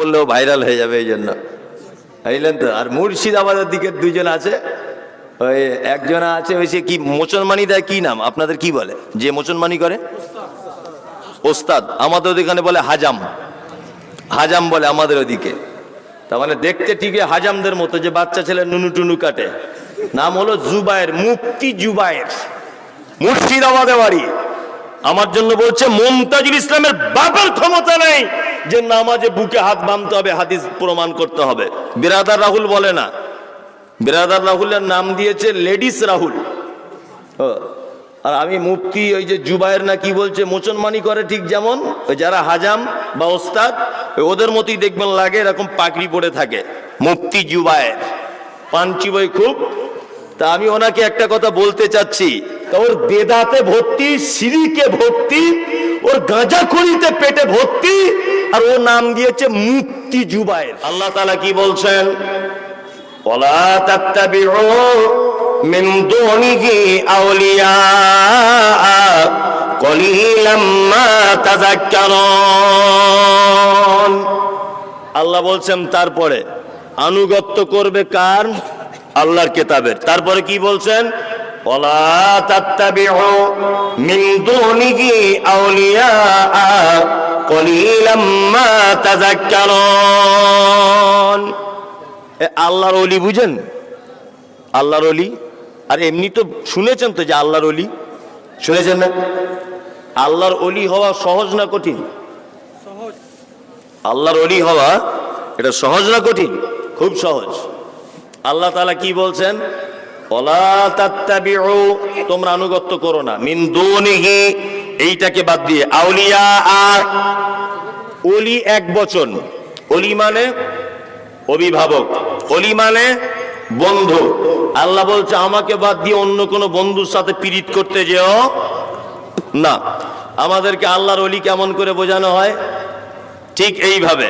বললেও ভাইরাল হয়ে যাবে এই জন্য বুঝলেন তো? আর মুর্শিদাবাদের দিকে দুজন আছে। ওই একজন আছে, ওই সে কি মোচনমানি দেয় কি নাম? আপনাদের কি বলে? যে মোচনমানি করে? ওস্তাদ। আমাদের ওদিকে বলে হাজাম। হাজাম বলে আমাদের ওদিকে। তার মানে দেখতে ঠিকই হাজামদের মতো, যে বাচ্চা ছেলে নুনু টুনু কাটে। নাম হলো জুবায়ের মুক্তি জুবায়ের। মুর্শিদাবাদে বাড়ি। আমার জন্য বলছে, মমতাজুল ইসলামের বাপের ক্ষমতা নেই। যে নামাজে বুকে হাত বাঁধতে হবে, হাদিস প্রমাণ করতে হবে। বিরাদার রাহুল বলে না। বিরাদার রাহুলের নাম দিয়েছে লেডিস রাহুল। আর আমি মুফতি, ওই যে জুবায়ের না কি বলছে, মোচনমানি করে ঠিক যেমন, ওই যারা হাজাম বা ওস্তাদ ওদের মতোই দেখবেন লাগে, এরকম পাকড়ি পড়ে থাকে। মুফতি জুবায়ের পাঞ্চি বই খুব। তা আমি ওনাকে একটা কথা বলতে চাচ্ছি। ওর বেদাতে ভর্তি, সিরিকে ভর্তি ওর গাঁজা খড়িতে পেটে ভর্তি আর ও নাম দিয়েছে মুক্তি জুবায়ের আল্লাহ তালা কি বলছেন ولا تتبعوا من دونه أولياء قليلا ما تذكرون আল্লাহ বলছেন তারপরে আনুগত্য করবে কার আল্লাহর কেতাবের তারপরে কি বলছেন ولا تتبعوا من دونه أولياء قليلا ما تذكرون এ আল্লাহর অলি বুঝেন আল্লাহর অলি আর এমনি তো শুনেছেন তো যে আল্লাহর অলি শুনেছেন না আল্লাহর অলি হওয়া সহজ না কঠিন আল্লাহর অলি হওয়া এটা সহজ না কঠিন খুব সহজ আল্লাহ তাআলা কি বলছেন ওলা তাত্তাবিউ, তোমরা আনুগত্য করো না। মিন দুনিহি, এইটাকে বাদ দিয়ে। আউলিয়া আর অলি এক বচন। অলি মানে অভিভাবক অলি মানে বন্ধু। আল্লাহ বলছে, আমাকে বাদ দিয়ে অন্য কোনো বন্ধুর সাথে পীড়িত করতে যেও না। আমাদেরকে আল্লাহর অলি কেমন করে বোঝানো হয়? ঠিক এইভাবে।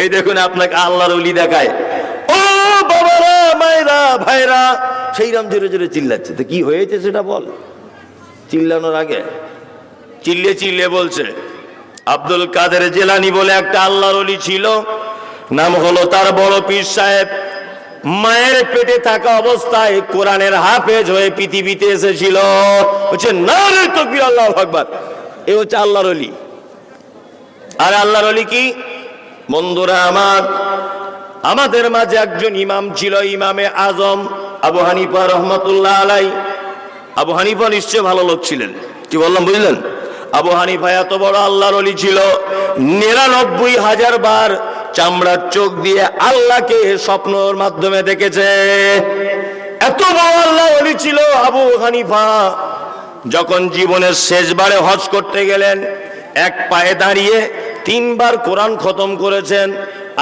এই দেখুন আপনাকে আল্লাহর অলি দেখায়। ও বাবারা, মায়েরা, ভাইরা সেই রাম জোরে জোরে চিল্লাচ্ছে। তো কি হয়েছে সেটা বল। চিল্লানোর আগে। চিল্লে চিল্লে বলছে, আব্দুল কাদের জেলানি বলে একটা আল্লাহর অলি ছিল। নাম হলো তার বড় পীর সাহেব। মায়ের পেটে থাকা অবস্থায় কোরআনের হাফেজ হয়ে পৃথিবীতে এসেছিল। হচ্ছে না রে তকবীর, আল্লাহ এ হচ্ছে আল্লাহর অলি আর আল্লাহর অলি কি? বন্ধুরা আমার, আমাদের মাঝে একজন ইমাম ছিল, ইমামে আজম। আবু হানিফা রহমতুল্লাহ আলাই। আবু হানিফা নিশ্চয় ভালো লোক ছিলেন। কি বললাম, বুঝলেন? আবু হানিফা এত বড় আল্লাহর অলি ছিল, নিরানব্বই হাজার বার চামড়ার চোখ দিয়ে আল্লাহকে স্বপ্নর মাধ্যমে দেখেছে। এত বড় আল্লাহ অলি ছিল আবু হানিফা। যখন জীবনের শেষবারে হজ করতে গেলেন, এক পায়ে দাঁড়িয়ে তিনবার কোরআন খতম করেছেন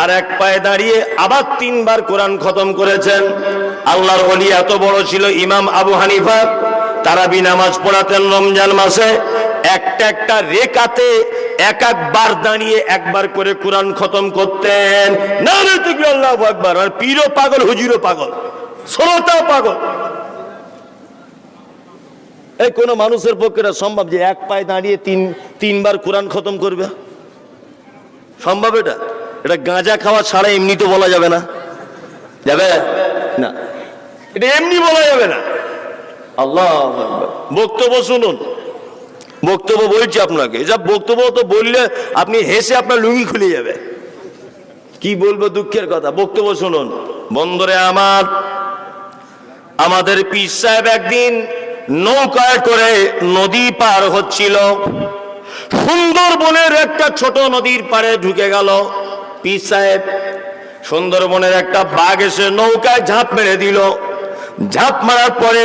আর এক পায়ে দাঁড়িয়ে আবার তিনবার কোরআন খতম করেছেন। আল্লাহর অলি এত বড় ছিল ইমাম আবু হানিফা, তারা নামাজ পড়াতেন রমজান মাসে। একটা একটা রেকাতে এক একবার দাঁড়িয়ে একবার করে কোরআন খতম করতেন। না না তুমি আল্লাহ একবার আর পীরও পাগল, হুজুরও পাগল, শ্রোতাও পাগল। এই কোনো মানুষের পক্ষে সম্ভব যে এক পায়ে দাঁড়িয়ে তিন তিনবার কোরআন খতম করবে? সম্ভব এটা? এটা গাঁজা খাওয়া ছাড়া এমনি তো বলা যাবে না। যাবে? না। এটা এমনি বলা যাবে না। আল্লাহ বক্তব্য শুনুন। বক্তব্য বলছি আপনাকে। যা বক্তব্য তো বললে আপনি হেসে আপনার লুঙ্গি খুলে যাবে। কি বলব দুঃখের কথা? বক্তব্য শুনুন। বন্দরে আমার আমাদের পীর সাহেব একদিন নৌকায় করে নদী পার হচ্ছিল। সুন্দরবনের একটা ছোট নদীর পাড়ে ঢুকে গেল। পীর সাহেব সুন্দরবনের একটা বাঘ এসে নৌকায় ঝাঁপ মেরে দিল। ঝাঁপ মারার পরে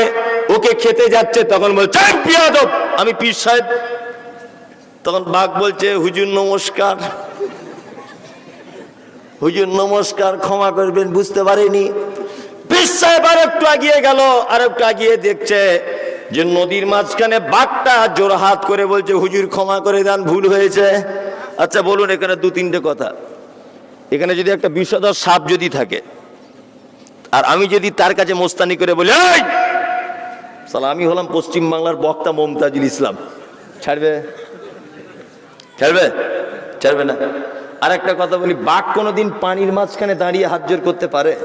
ওকে খেতে যাচ্ছে, তখন বলছে আমি পীর সাহেব, তখন বাঘ বলছে, হুজুর নমস্কার। হুজুর নমস্কার, ক্ষমা করবেন, বুঝতে পারিনি। পীর সাহেব আর একটু আগিয়ে গেল আর একটু আগিয়ে দেখছে যে নদীর মাঝখানে বাঘটা জোর হাত করে বলছে, হুজুর ক্ষমা করে দেন, ভুল হয়েছে। আচ্ছা বলুন এখানে দু তিনটে কথা। এখানে যদি একটা বিষধর সাপ যদি থাকে আর আমি যদি তার কাছে মোস্তানি করে বলি "এই, সালা আমি হলাম পশ্চিম বাংলার বক্তা মমতাজুল ইসলাম। ছাড়বে? ছাড়বে? ছাড়বে না। আর একটা কথা বলি বাঘ কোনোদিন পানির মাঝখানে দাঁড়িয়ে হাত জোর করতে পারে?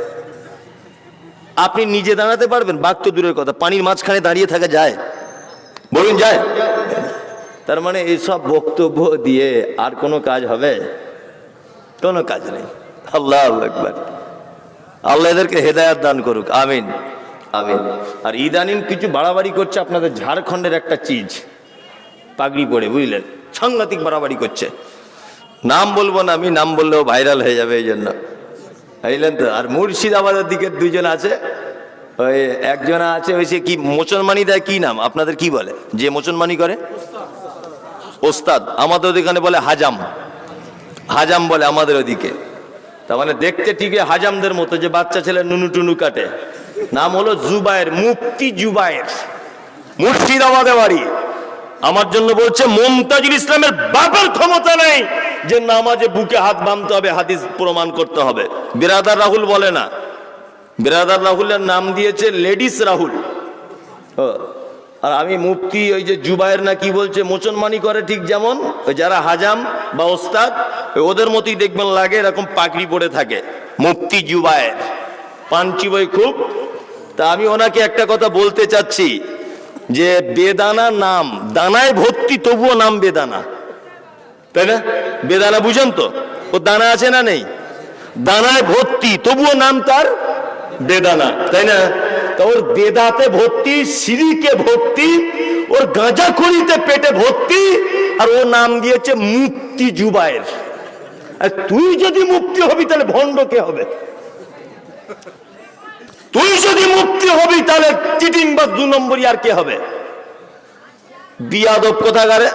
আপনি নিজে দাঁড়াতে পারবেন? বাঘ তো দূরের কথা পানির মাঝখানে দাঁড়িয়ে থাকা যায়। বলুন যায়। তার মানে এইসব বক্তব্য দিয়ে আর কোনো কাজ হবে? কোনো কাজ নেই। আল্লাহ একবার আল্লাহ এদেরকে হেদায়াত দান করুক। আমিন। আমিন। আর ইদানিং কিছু বাড়াবাড়ি করছে আপনাদের ঝাড়খণ্ডের একটা চিজ। পাগড়ি পরে, বুঝলেন? সাংঘাতিক বাড়াবাড়ি করছে। নাম বলব না, আমি নাম বললেও ভাইরাল হয়ে যাবে এই জন্য। বুঝলেন তো? আর মুর্শিদাবাদের দিকের দুজন আছে। ওই একজন আছে, ওই সে কি মোচনমানি দেয় কি নাম? আপনাদের কি বলে? যে মোচনমানি করে? ওস্তাদ। আমাদের ওদিকে বলে হাজাম। হাজাম বলে আমাদের ওদিকে। তার মানে দেখতে ঠিক হাজামদের মতো যে বাচ্চা ছেলে নুনু টুনু কাটে। নাম হলো জুবায়ের, মুফতি জুবায়ের। মুর্শিদাবাদে বাড়ি। আমার জন্য বলছে, মমতাজুল ইসলামের বাপের ক্ষমতা নেই যে নামাজে বুকে হাত বাঁধতে হবে, হাদিস প্রমাণ করতে হবে। বিরাদার রাহুল বলে না। বিরাদার রাহুলের নাম দিয়েছে লেডিস রাহুল। আর আমি মুফতি, ওই যে জুবায়ের না কি বলছে মোচনমানি করে ঠিক যেমন, ওই যারা হাজাম বা ওস্তাদ ওদের মতোই দেখবেন লাগে, এরকম পাকড়ি পড়ে থাকে, মুফতি জুবায়ের। পাঞ্চি বই খুব। তা আমি ওনাকে একটা কথা বলতে চাচ্ছি, যে বেদানা নাম, দানায় ভর্তি তবুও নাম বেদানা। তাই না? বেদানা বুঝেন তো? ও দানা আছে না নেই? দানায় ভর্তি, তবুও নাম তার বেদানা, তাই না? ওর বেদাতে ভর্তি সিঁড়িকে ভর্তি, ওর গাঁজা খড়িতে পেটে ভর্তি, আর ও নাম দিয়েছে মুক্তি জুবায়ের আর তুই যদি মুক্তি হবি তাহলে ভণ্ড কে হবে? তুই যদি মুক্তি হবি তাহলে চিটিং বা দু নম্বরই আর কে হবে? বিয়াদব কোথাকারে?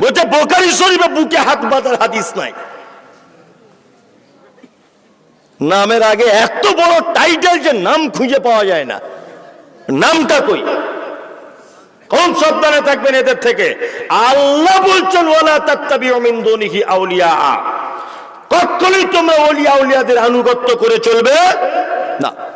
বলছে, বোকারি শরীফে বুকে হাত বাঁধার হাদিস নাই। নামের আগে এত বড় টাইটেল যে নাম খুঁজে পাওয়া যায় না। নামটা কই? কোন সাবধানে থাকবেন এদের থেকে? আল্লাহ বলছেন, ওয়ালা তাত্তাবি অমিন দুনিহি আউলিয়া। কখনোই তোমরা অলিয়া আউলিয়াদের আনুগত্য করে চলবে না।